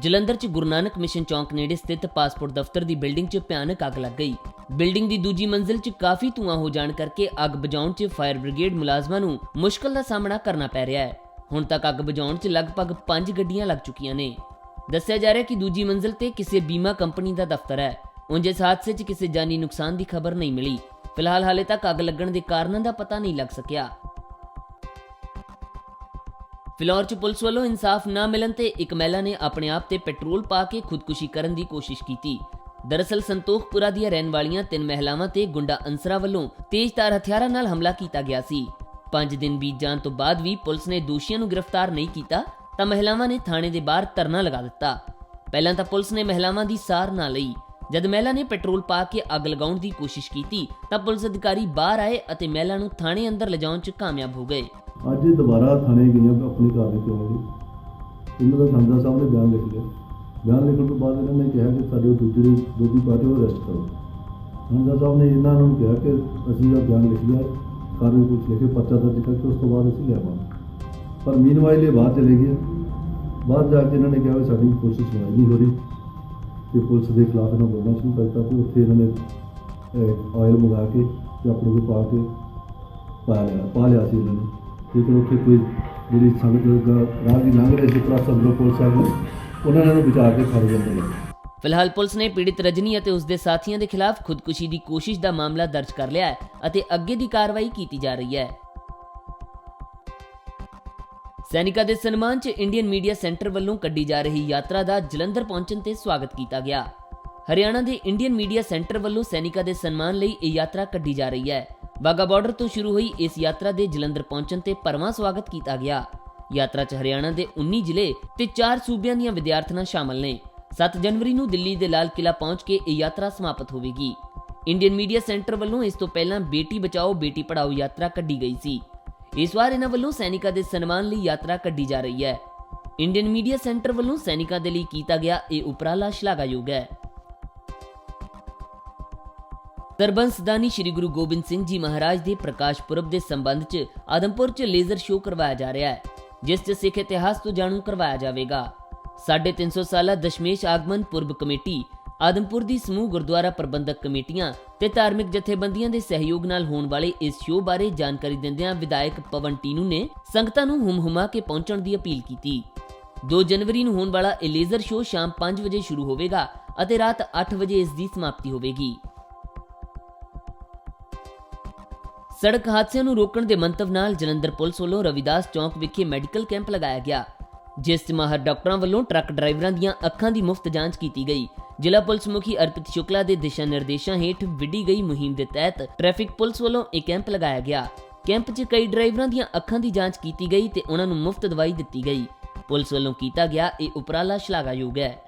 ਜਲੰਧਰ 'ਚ ਗੁਰੂ ਨਾਨਕ ਮਿਸ਼ਨ ਚੌਂਕ ਨੇੜੇ ਸਥਿਤ ਪਾਸਪੋਰਟ ਦਫ਼ਤਰ ਦੀ ਬਿਲਡਿੰਗ 'ਚ ਭਿਆਨਕ ਅੱਗ ਲੱਗ ਗਈ। ਬਿਲਡਿੰਗ ਦੀ ਦੂਜੀ ਮੰਜ਼ਿਲ 'ਚ ਕਾਫੀ ਧੂਆਂ ਹੋ ਜਾਣ ਕਰਕੇ ਅੱਗ ਬੁਝਾਉਣ 'ਚ ਫਾਇਰ ਬ੍ਰਿਗੇਡ ਮੁਲਾਜ਼ਮਾਂ ਨੂੰ ਮੁਸ਼ਕਲ ਦਾ ਸਾਹਮਣਾ ਕਰਨਾ ਪੈ ਰਿਹਾ ਹੈ। ਹੁਣ ਤੱਕ ਅੱਗ ਬੁਝਾਉਣ 'ਚ ਲਗਭਗ 5 ਗੱਡੀਆਂ ਲੱਗ ਚੁੱਕੀਆਂ ਨੇ। ਦੱਸਿਆ ਜਾ ਰਿਹਾ ਕਿ ਦੂਜੀ ਮੰਜ਼ਿਲ ਤੇ ਕਿਸੇ ਬੀਮਾ ਕੰਪਨੀ ਦਾ ਦਫ਼ਤਰ ਹੈ। ਉਂਝ ਇਸ ਹਾਦਸੇ 'ਚ ਕਿਸੇ ਜਾਨੀ ਨੁਕਸਾਨ ਦੀ ਖਬਰ ਨਹੀਂ ਮਿਲੀ। ਫਿਲਹਾਲ ਹਾਲੇ ਤੱਕ ਅੱਗ ਲੱਗਣ ਦੇ ਕਾਰਨਾਂ ਦਾ ਪਤਾ ਨਹੀਂ ਲੱਗ ਸਕਿਆ। ਫਿਲੌਰ 'ਚ ਪੁਲਿਸ ਵੱਲੋਂ ਇਨਸਾਫ ਨਾ ਮਿਲਣ ਤੇ ਇੱਕ ਮਹਿਲਾ ਨੇ ਆਪਣੇ ਆਪ ਤੇ ਪੈਟਰੋਲ ਪਾ ਕੇ ਖੁਦਕੁਸ਼ੀ ਕਰਨ ਦੀ ਕੋਸ਼ਿਸ਼ ਕੀਤੀ। ਦਰਅਸਲ ਸੰਤੋਖਪੁਰਾ ਦੀਆਂ ਰਹਿਣ ਵਾਲੀਆਂ ਤਿੰਨ ਮਹਿਲਾਵਾਂ ਤੇ ਗੁੰਡਾ ਅੰਸਰਾ ਵੱਲੋਂ ਤੇਜ਼ਧਾਰ ਹਥਿਆਰਾਂ ਨਾਲ ਹਮਲਾ ਕੀਤਾ ਗਿਆ ਸੀ। 5 ਦਿਨ ਬੀਤ ਜਾਣ ਤੋਂ ਬਾਅਦ ਵੀ ਪੁਲਿਸ ਨੇ ਦੋਸ਼ੀਆਂ ਨੂੰ ਗ੍ਰਿਫਤਾਰ ਨਹੀਂ ਕੀਤਾ, ਤਾਂ ਮਹਿਲਾਵਾਂ ਨੇ ਥਾਣੇ ਦੇ ਬਾਹਰ ਧਰਨਾ ਲਗਾ ਦਿੱਤਾ। ਪਹਿਲਾਂ ਤਾਂ ਪੁਲਿਸ ਨੇ ਮਹਿਲਾਵਾਂ ਦੀ ਸਾਰ ਨਾ ਲਈ। ਜਦ ਮਹਿਲਾ ਨੇ ਪੈਟਰੋਲ ਪਾ ਕੇ ਅੱਗ ਲਗਾਉਣ ਦੀ ਕੋਸ਼ਿਸ਼ ਕੀਤੀ, ਤਾਂ ਪੁਲਿਸ ਅਧਿਕਾਰੀ ਬਾਹਰ ਆਏ ਅਤੇ ਮਹਿਲਾ ਨੂੰ ਥਾਣੇ ਅੰਦਰ ਲਿਜਾਉਣ 'ਚ ਕਾਮਯਾਬ ਹੋ ਗਏ। ਅੱਜ ਦੁਬਾਰਾ ਥਾਣੇ ਗਈਆਂ ਆਪਣੀ ਕਾਰਵਾਈ ਕਰਾਉਣਗੇ ਇਹਨਾਂ ਦਾ ਸੰਦਾ ਸਾਹਿਬ ਨੇ ਬਿਆਨ ਲਿਖ ਲਿਆ। ਬਿਆਨ ਲਿਖਣ ਤੋਂ ਬਾਅਦ ਇਹਨਾਂ ਨੇ ਕਿਹਾ ਕਿ ਸਾਡੇ ਦੂਜੇ ਦੋਜੀ ਪਾਰਟੀ ਨੂੰ ਅਰੈਸਟ ਕਰੋ। ਸੰਦਾ ਸਾਹਿਬ ਨੇ ਇਹਨਾਂ ਨੂੰ ਕਿਹਾ ਕਿ ਅਸੀਂ ਇਹ ਬਿਆਨ ਲਿਖ ਲਿਆ ਕਾਰਵਾਈ ਕੁਝ ਲਿਖੇ ਪਰਚਾ ਦਰਜ ਕਰਕੇ ਉਸ ਤੋਂ ਬਾਅਦ ਅਸੀਂ ਲਿਆਵਾਂਗੇ ਪਰ ਮੀਨਵਾਈਲ ਇਹ ਬਾਹਰ ਚਲੇ ਗਏ। ਬਾਹਰ ਜਾ ਕੇ ਇਹਨਾਂ ਨੇ ਕਿਹਾ ਵੀ ਸਾਡੀ ਕੋਸ਼ਿਸ਼ ਸੁਣਾਈ ਨਹੀਂ ਹੋ ਰਹੀ। ਤੇ ਪੁਲਿਸ ਦੇ ਖਿਲਾਫ ਇਹਨਾਂ ਬੋਲਣਾ ਸ਼ੁਰੂ ਕਰਤਾ ਤੇ ਉੱਥੇ ਇਹਨਾਂ ਨੇ ਆਇਲ ਮੰਗਾ ਕੇ ਤੇ ਆਪਣੇ ਕੋਲ ਪਾ ਕੇ ਪਾ ਲਿਆ ਪਾ ਲਿਆ ਸੀ ਇਹਨਾਂ ਨੇ। ਤੇ ਉੱਥੇ ਕੋਈ ਜਿਹੜੀ ਸੰਗਤ ਦਾ ਰਾਹ ਦੀ ਲੰਘ ਰਹੇ ਸੀ ਪ੍ਰਸ ਅੰਦਰੋਂ ਪੁਲਿਸ ਆ ਗਈ, ਉਹਨਾਂ ਨੇ ਬਚਾ ਕੇ ਫੜ ਜਾਂਦੇ ਨੇ ਫਿਲਹਾਲ ਪੁਲਿਸ ਨੇ ਪੀੜਿਤ ਰਜਨੀ ਅਤੇ ਉਸ ਦੇ ਸਾਥੀਆਂ ਦੇ ਖਿਲਾਫ ਖੁਦਕੁਸ਼ੀ ਦੀ ਕੋਸ਼ਿਸ਼ ਦਾ ਮਾਮਲਾ ਦਰਜ ਕਰ ਲਿਆ ਹੈ ਅਤੇ ਅੱਗੇ ਦੀ ਕਾਰਵਾਈ ਕੀਤੀ ਜਾ ਰਹੀ ਹੈ। ਸੈਨਿਕਾਂ ਦੇ ਸਨਮਾਨ 'ਚ ਇੰਡੀਅਨ ਮੀਡੀਆ ਸੈਂਟਰ ਵੱਲੋਂ ਕੱਢੀ ਜਾ ਰਹੀ ਯਾਤਰਾ ਦਾ ਜਲੰਧਰ ਪਹੁੰਚਣ ਤੇ ਸਵਾਗਤ ਕੀਤਾ ਗਿਆ। ਹਰਿਆਣਾ ਦੇ ਇੰਡੀਅਨ ਮੀਡੀਆ ਸੈਂਟਰ ਵੱਲੋਂ ਸੈਨਿਕਾਂ ਦੇ ਸਨਮਾਨ ਲਈ ਇਹ ਯਾਤਰਾ ਕੱਢੀ ਜਾ ਰਹੀ ਹੈ। ਵਾਗਾ ਬਾਰਡਰ ਤੋਂ ਸ਼ੁਰੂ ਹੋਈ ਇਸ ਯਾਤਰਾ ਦੇ ਜਲੰਧਰ ਪਹੁੰਚਣ ਤੇ ਭਰਵਾਂ ਸਵਾਗਤ ਕੀਤਾ ਗਿਆ। ਯਾਤਰਾ 'ਚ ਹਰਿਆਣਾ ਦੇ 19 ਜ਼ਿਲ੍ਹੇ ਤੇ 4 ਸੂਬਿਆਂ ਦੀਆਂ ਵਿਦਿਆਰਥਣਾਂ ਸ਼ਾਮਲ ਨੇ। 7 ਜਨਵਰੀ ਨੂੰ ਦਿੱਲੀ ਦੇ ਲਾਲ ਕਿਲਾ ਪਹੁੰਚ ਕੇ ਇਹ ਯਾਤਰਾ ਸਮਾਪਤ ਹੋਵੇਗੀ। ਇੰਡੀਅਨ ਮੀਡੀਆ ਸੈਂਟਰ ਵੱਲੋਂ ਇਸ ਤੋਂ ਪਹਿਲਾਂ ਬੇਟੀ ਬਚਾਓ, ਬੇਟੀ ਪੜਾਓ ਯਾਤਰਾ ਕੱਢੀ ਗਈ ਸੀ। ਇਸ ਵਾਰ ਇਹਨਾਂ ਵੱਲੋਂ ਸੈਨਿਕਾਂ ਦੇ ਸਨਮਾਨ ਲਈ ਯਾਤਰਾ ਕੱਢੀ ਜਾ ਰਹੀ ਹੈ। ਇੰਡੀਅਨ ਮੀਡੀਆ ਸੈਂਟਰ ਵੱਲੋਂ ਸੈਨਿਕਾਂ ਦੇ ਲਈ ਕੀਤਾ ਗਿਆ ਇਹ ਉਪਰਾਲਾ ਸ਼ਲਾਘਾਯੋਗ ਹੈ। ਸਰਬੰਸਦਾਨੀ ਸ੍ਰੀ ਗੁਰੂ ਗੋਬਿੰਦ ਸਿੰਘ ਜੀ ਮਹਾਰਾਜ ਦੇ ਪ੍ਰਕਾਸ਼ ਪੁਰਬ ਦੇ ਸੰਬੰਧ 'ਚ ਆਦਮਪੁਰ 'ਚ ਲੇਜ਼ਰ ਸ਼ੋਅ ਕਰਵਾਇਆ ਜਾ ਰਿਹਾ ਹੈ, ਜਿਸ 'ਚ ਸਿੱਖ ਇਤਿਹਾਸ ਤੋਂ ਜਾਣੂ ਕਰਵਾਇਆ ਜਾਵੇਗਾ। 350 ਸਾਲਾ ਦਸ਼ਮੇਸ਼ ਆਗਮਨ ਪੁਰਬ ਕਮੇਟੀ ਆਦਮਪੁਰ ਦੀ ਸਮੂਹ ਗੁਰਦੁਆਰਾ ਪ੍ਰਬੰਧਕ ਕਮੇਟੀਆਂ ਤੇ ਧਾਰਮਿਕ ਜਥੇਬੰਦੀਆਂ ਦੇ ਸਹਿਯੋਗ ਨਾਲ ਹੋਣ ਵਾਲੇ ਇਸ ਸ਼ੋਅ ਬਾਰੇ ਜਾਣਕਾਰੀ ਦਿੰਦਿਆਂ ਵਿਧਾਇਕ ਪਵਨ ਟੀਨੂ ਨੇ ਸੰਗਤਾਂ ਨੂੰ ਹੁਮ-ਹੁਮਾ ਕੇ ਪਹੁੰਚਣ ਦੀ ਅਪੀਲ ਕੀਤੀ। 2 ਜਨਵਰੀ ਨੂੰ ਹੋਣ ਵਾਲਾ ਇਹ ਲੇਜ਼ਰ ਸ਼ੋਅ ਸ਼ਾਮ 5 ਵਜੇ ਸ਼ੁਰੂ ਹੋਵੇਗਾ ਅਤੇ ਰਾਤ 8 ਵਜੇ ਇਸ ਦੀ ਸਮਾਪਤੀ ਹੋਵੇਗੀ। ਸੜਕ ਹਾਦਸਿਆਂ ਨੂੰ ਰੋਕਣ ਦੇ ਮੰਤਵ ਨਾਲ ਜਲੰਧਰ ਪੁਲਿਸ ਵੱਲੋਂ ਰਵਿਦਾਸ ਚੌਂਕ ਵਿਖੇ ਮੈਡੀਕਲ ਕੈਂਪ ਲਗਾਇਆ ਗਿਆ, ਜਿਸ 'ਚ ਮਾਹਰ ਡਾਕਟਰਾਂ ਵੱਲੋਂ ਟਰੱਕ ਡਰਾਈਵਰਾਂ ਦੀਆਂ ਅੱਖਾਂ ਦੀ ਮੁਫਤ ਜਾਂਚ ਕੀਤੀ ਗਈ ਜ਼ਿਲ੍ਹਾ ਪੁਲਿਸ ਮੁਖੀ ਅਰਪਿਤ ਸ਼ੁਕਲਾ ਦੇ ਦਿਸ਼ਾ ਨਿਰਦੇਸ਼ਾਂ ਹੇਠ ਵਿੱਢੀ ਗਈ ਮੁਹਿੰਮ ਦੇ ਤਹਿਤ ਟ੍ਰੈਫਿਕ ਪੁਲਿਸ ਵੱਲੋਂ ਇਹ ਕੈਂਪ ਲਗਾਇਆ ਗਿਆ। ਕੈਂਪ 'ਚ ਕਈ ਡਰਾਈਵਰਾਂ ਦੀਆਂ ਅੱਖਾਂ ਦੀ ਜਾਂਚ ਕੀਤੀ ਗਈ ਤੇ ਉਹਨਾਂ ਨੂੰ ਮੁਫਤ ਦਵਾਈ ਦਿੱਤੀ ਗਈ। ਪੁਲਿਸ ਵੱਲੋਂ ਕੀਤਾ ਗਿਆ ਇਹ ਉਪਰਾਲਾ ਸ਼ਲਾਘਾਯੋਗ ਹੈ।